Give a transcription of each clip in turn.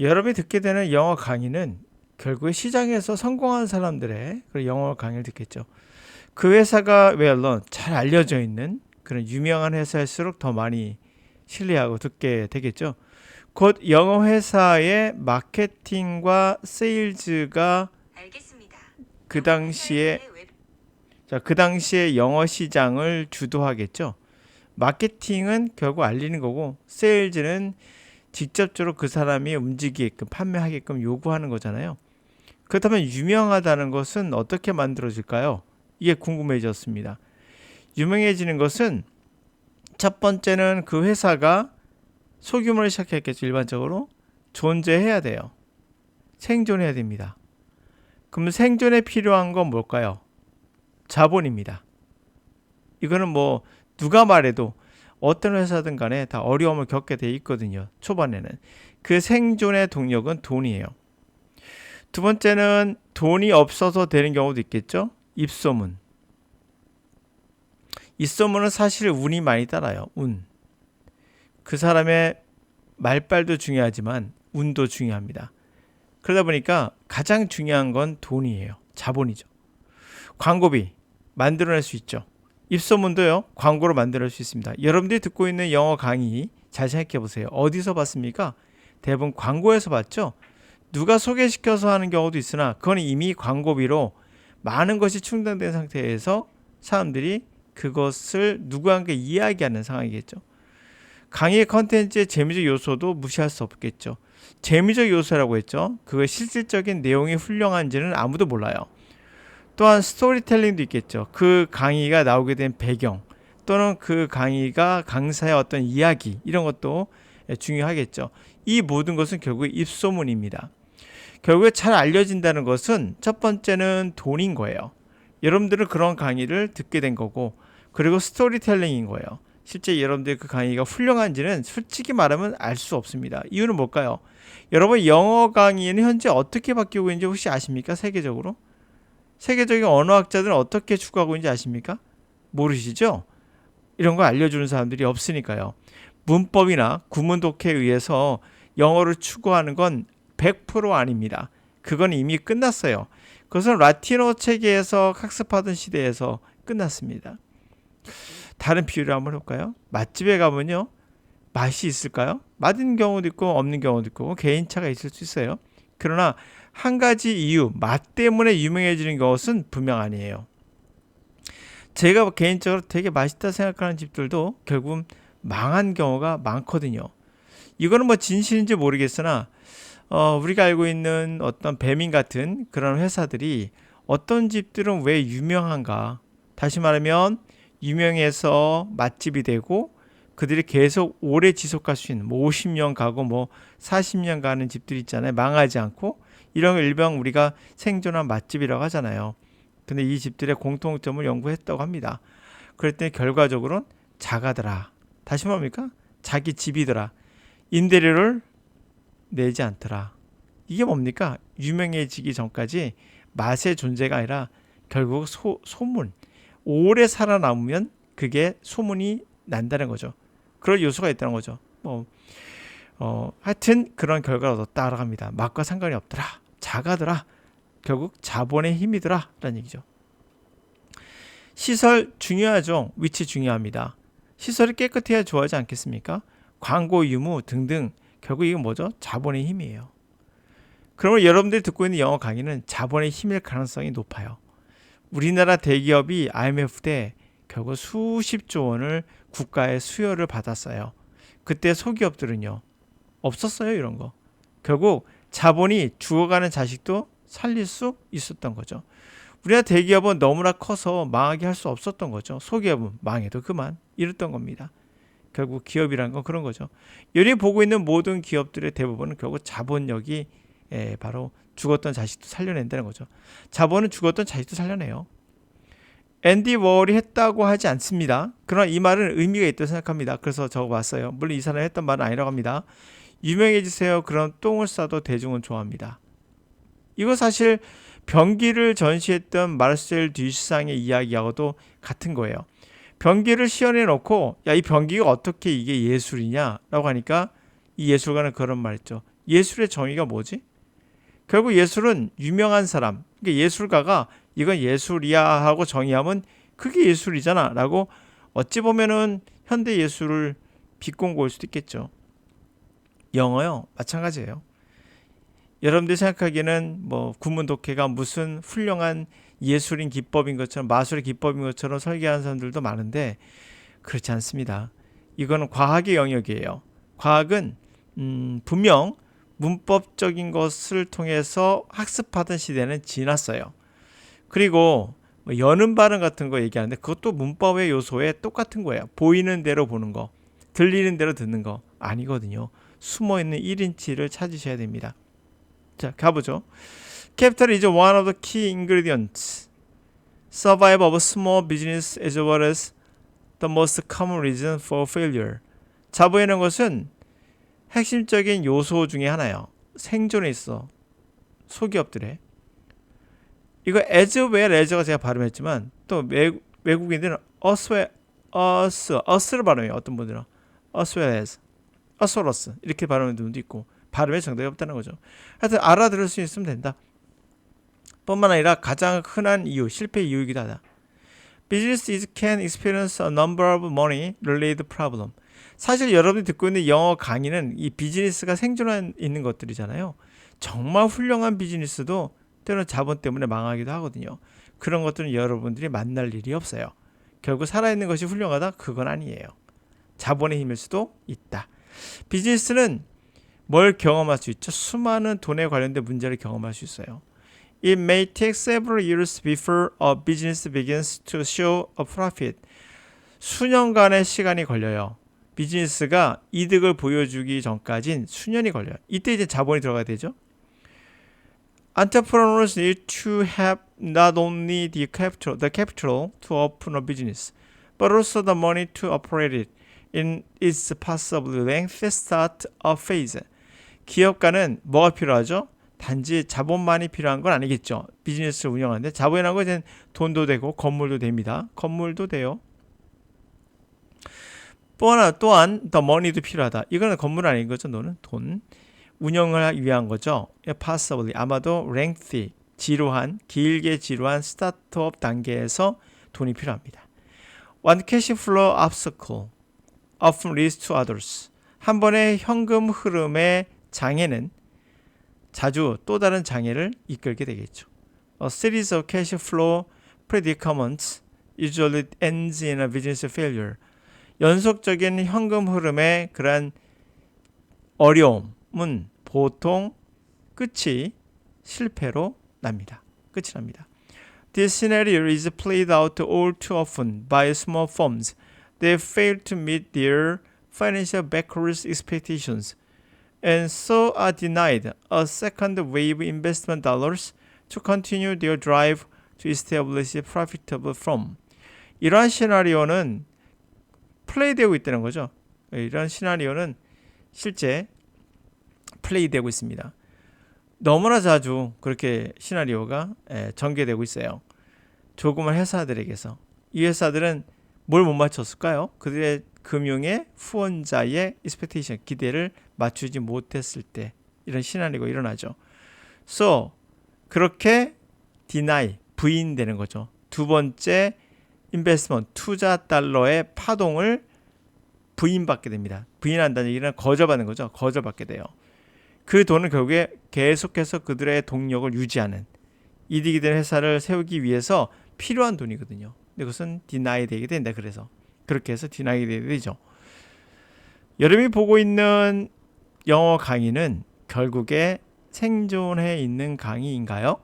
여러분이 듣게 되는 영어 강의는 결국에 시장에서 성공한 사람들의 그런 영어 강의를 듣겠죠. 그 회사가 웰런 잘 알려져 있는 그런 유명한 회사일수록 더 많이 신뢰하고 듣게 되겠죠. 곧 영어 회사의 마케팅과 세일즈가 알겠습니다. 그 당시에 자, 그 당시에 영어 시장을 주도하겠죠. 마케팅은 결국 알리는 거고 세일즈는 직접적으로 그 사람이 움직이게끔 판매하게끔 요구하는 거잖아요. 그렇다면 유명하다는 것은 어떻게 만들어질까요? 이게 궁금해졌습니다. 유명해지는 것은 첫 번째는 그 회사가 소규모를 시작했겠죠. 일반적으로 존재해야 돼요. 생존해야 됩니다. 그럼 생존에 필요한 건 뭘까요? 자본입니다. 이거는 뭐 누가 말해도 어떤 회사든 간에 다 어려움을 겪게 돼 있거든요. 초반에는. 그 생존의 동력은 돈이에요. 두 번째는 돈이 없어서 되는 경우도 있겠죠. 입소문. 입소문은 사실 운이 많이 따라요. 운. 그 사람의 말빨도 중요하지만 운도 중요합니다. 그러다 보니까 가장 중요한 건 돈이에요. 자본이죠. 광고비 만들어낼 수 있죠. 입소문도요. 광고로 만들어낼 수 있습니다. 여러분들이 듣고 있는 영어 강의 잘 생각해 보세요. 어디서 봤습니까? 대부분 광고에서 봤죠. 누가 소개시켜서 하는 경우도 있으나 그건 이미 광고비로 많은 것이 충당된 상태에서 사람들이 그것을 누구한테 이야기하는 상황이겠죠. 강의 컨텐츠의 재미적 요소도 무시할 수 없겠죠. 재미적 요소라고 했죠. 그거 실질적인 내용이 훌륭한지는 아무도 몰라요. 또한 스토리텔링도 있겠죠. 그 강의가 나오게 된 배경 또는 그 강의가 강사의 어떤 이야기 이런 것도 중요하겠죠. 이 모든 것은 결국 입소문입니다. 결국에 잘 알려진다는 것은 첫 번째는 돈인 거예요. 여러분들은 그런 강의를 듣게 된 거고 그리고 스토리텔링인 거예요. 실제 여러분들 그 강의가 훌륭한지는 솔직히 말하면 알 수 없습니다. 이유는 뭘까요? 여러분 영어 강의는 현재 어떻게 바뀌고 있는지 혹시 아십니까? 세계적으로? 세계적인 언어학자들은 어떻게 추구하고 있는지 아십니까? 모르시죠? 이런 거 알려주는 사람들이 없으니까요. 문법이나 구문 독해에 의해서 영어를 추구하는 건 100% 아닙니다. 그건 이미 끝났어요. 그것은 라틴어 체계에서 학습하던 시대에서 끝났습니다. 다른 비유를 한번 해볼까요? 맛집에 가면요. 맛이 있을까요? 맛있는 경우도 있고 없는 경우도 있고 개인차가 있을 수 있어요. 그러나 한 가지 이유, 맛 때문에 유명해지는 것은 분명 아니에요. 제가 개인적으로 되게 맛있다 생각하는 집들도 결국은 망한 경우가 많거든요. 이거는 뭐 진실인지 모르겠으나 어, 우리가 알고 있는 어떤 배민 같은 그런 회사들이 어떤 집들은 왜 유명한가? 다시 말하면 유명해서 맛집이 되고 그들이 계속 오래 지속할 수 있는 뭐 50년 가고 뭐 40년 가는 집들이 있잖아요. 망하지 않고 이런 걸 일명 우리가 생존한 맛집이라고 하잖아요. 근데 이 집들의 공통점을 연구했다고 합니다. 그랬더니 결과적으로는 작아더라. 다시 뭡니까? 자기 집이더라. 임대료를 내지 않더라. 이게 뭡니까? 유명해지기 전까지 맛의 존재가 아니라 결국 소, 소문. 오래 살아남으면 그게 소문이 난다는 거죠. 그런 요소가 있다는 거죠. 뭐, 어, 하여튼 그런 결과를 얻었다라고 합니다. 맛과 상관이 없더라. 작아더라. 결국 자본의 힘이더라. 라는 얘기죠. 시설 중요하죠. 위치 중요합니다. 시설이 깨끗해야 좋아하지 않겠습니까? 광고 유무 등등 결국 이건 뭐죠? 자본의 힘이에요. 그러면 여러분들이 듣고 있는 영어 강의는 자본의 힘일 가능성이 높아요. 우리나라 대기업이 IMF 때 결국 수십조 원을 국가의 수여를 받았어요. 그때 소기업들은요. 없었어요, 이런 거. 결국 자본이 죽어가는 자식도 살릴 수 있었던 거죠. 우리나라 대기업은 너무나 커서 망하게 할 수 없었던 거죠. 소기업은 망해도 그만 이랬던 겁니다. 결국 기업이란 건 그런 거죠. 여기 보고 있는 모든 기업들의 대부분은 결국 자본력이 예, 바로 죽었던 자식도 살려낸다는 거죠. 자본은 죽었던 자식도 살려내요. 앤디 워홀이 했다고 하지 않습니다. 그러나 이 말은 의미가 있다고 생각합니다. 그래서 적어봤어요. 물론 이 사람이 했던 말은 아니라고 합니다. 유명해지세요. 그런 똥을 싸도 대중은 좋아합니다. 이거 사실 변기를 전시했던 마르셀 듀상의 이야기하고도 같은 거예요. 변기를 시연해 놓고 야 이 변기가 어떻게 이게 예술이냐라고 하니까 이 예술가는 그런 말했죠. 예술의 정의가 뭐지? 결국 예술은 유명한 사람, 그러니까 예술가가 이건 예술이야 하고 정의하면 그게 예술이잖아 라고 어찌 보면은 현대 예술을 비꼰 거일 수도 있겠죠. 영어요 마찬가지예요. 여러분들이 생각하기에는 뭐 구문 독해가 무슨 훌륭한 예술인 기법인 것처럼 마술의 기법인 것처럼 설계하는 사람들도 많은데 그렇지 않습니다. 이거는 과학의 영역이에요. 과학은 음, 분명 문법적인 것을 통해서 학습하던 시대는 지났어요. 그리고 뭐 여는 발음 같은 거 얘기하는데 그것도 문법의 요소에 똑같은 거예요. 보이는 대로 보는 거, 들리는 대로 듣는 거 아니거든요. 숨어 있는 1인치를 찾으셔야 됩니다. 자, 가보죠. Capital is one of the key ingredients. Survival of small business as well as the most common reason for failure. 자본이라는 것은 핵심적인 요소 중에 하나예요. 생존에 있어 소기업들의 이거 as well as가 제가 발음했지만 또 외, 외국인들은 us, well, us, us를 발음해요. 어떤 분들은 as well as, as well as 이렇게 발음하는 분도 있고 발음에 정답이 없다는 거죠. 하여튼 알아들을 수 있으면 된다. 뿐만 아니라 가장 흔한 이유, 실패 이유이기도 하다. Business can experience a number of money related problem. 사실 여러분이 듣고 있는 영어 강의는 이 비즈니스가 생존해 있는 것들이잖아요. 정말 훌륭한 비즈니스도 때로는 자본 때문에 망하기도 하거든요. 그런 것들은 여러분들이 만날 일이 없어요. 결국 살아있는 것이 훌륭하다? 그건 아니에요. 자본의 힘일 수도 있다. 비즈니스는 뭘 경험할 수 있죠? 수많은 돈에 관련된 문제를 경험할 수 있어요. It may take several years before a business begins to show a profit. 수년간의 시간이 걸려요. 비즈니스가 이득을 보여주기 전까진 수년이 걸려요. 이때 이제 자본이 들어가야 되죠. Entrepreneurs need to have not only the capital, the capital to open a business, but also the money to operate it in its possibly lengthy start-up phase. 기업가는 뭐가 필요하죠? 단지 자본만이 필요한 건 아니겠죠. 비즈니스를 운영하는데 자본이라는 것은 돈도 되고 건물도 됩니다. 건물도 돼요. 또 하나 또한 더 머니도 필요하다. 이거는 건물 아닌 거죠. 너는 돈 운영을 위한 거죠. possibly 아마도 lengthy 지루한 길게 지루한 스타트업 단계에서 돈이 필요합니다. One cash flow obstacle often leads to others. 한 번의 현금 흐름의 장애는 자주 또 다른 장애를 이끌게 되겠죠. A series of cash flow predicaments usually ends in a business failure. 연속적인 현금 흐름의 그러한 어려움 은 보통 끝이 실패로 납니다. 끝이 납니다. This scenario is played out all too often by small firms. They fail to meet their financial backers' expectations and so are denied a second wave investment dollars to continue their drive to establish a profitable firm. 이러한 시나리오는 플레이되고 있다는 거죠. 이런 시나리오는 실제 플레이되고 있습니다. 너무나 자주 그렇게 시나리오가 전개되고 있어요. 조그만 회사들에게서 이 회사들은 뭘 못 맞췄을까요? 그들의 금융의 후원자의 expectation 기대를 맞추지 못했을 때 이런 시나리오가 일어나죠. So 그렇게 deny 부인되는 거죠. 두 번째 인베스먼트 투자 달러의 파동을 부인받게 됩니다. 부인한다는 얘기는 거절받는 거죠. 거절받게 돼요. 그 돈은 결국에 계속해서 그들의 동력을 유지하는 이득이 되는 회사를 세우기 위해서 필요한 돈이거든요. 근데 그것은 디나이 되게 된다. 그래서 그렇게 해서 디나이 되게 되죠. 여러분이 보고 있는 영어 강의는 결국에 생존해 있는 강의인가요?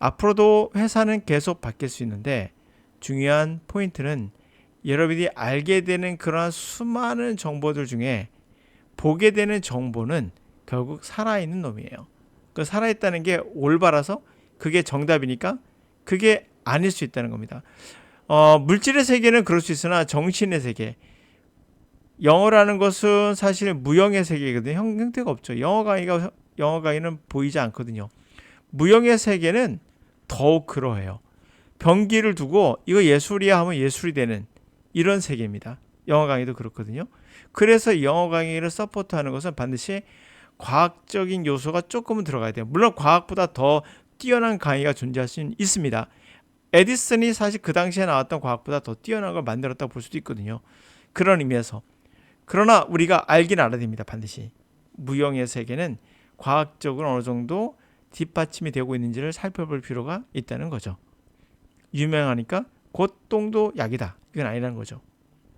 앞으로도 회사는 계속 바뀔 수 있는데 중요한 포인트는 여러분이 알게 되는 그러한 수많은 정보들 중에 보게 되는 정보는 결국 살아있는 놈이에요. 그 살아있다는 게 올바라서 그게 정답이니까 그게 아닐 수 있다는 겁니다. 어, 물질의 세계는 그럴 수 있으나 정신의 세계, 영어라는 것은 사실 무형의 세계거든요. 형, 형태가 없죠. 영어 강의가 영어 강의는 보이지 않거든요. 무형의 세계는 더욱 그러해요. 병기를 두고 이거 예술이야 하면 예술이 되는 이런 세계입니다. 영어 강의도 그렇거든요. 그래서 영어 강의를 서포트하는 것은 반드시 과학적인 요소가 조금은 들어가야 돼요. 물론 과학보다 더 뛰어난 강의가 존재할 수 있습니다. 에디슨이 사실 그 당시에 나왔던 과학보다 더 뛰어난 걸 만들었다고 볼 수도 있거든요. 그런 의미에서 그러나 우리가 알긴 알아야 됩니다. 반드시 무형의 세계는 과학적으로 어느 정도 뒷받침이 되고 있는지를 살펴볼 필요가 있다는 거죠. 유명하니까 곧동도 약이다. 이건 아니라는 거죠.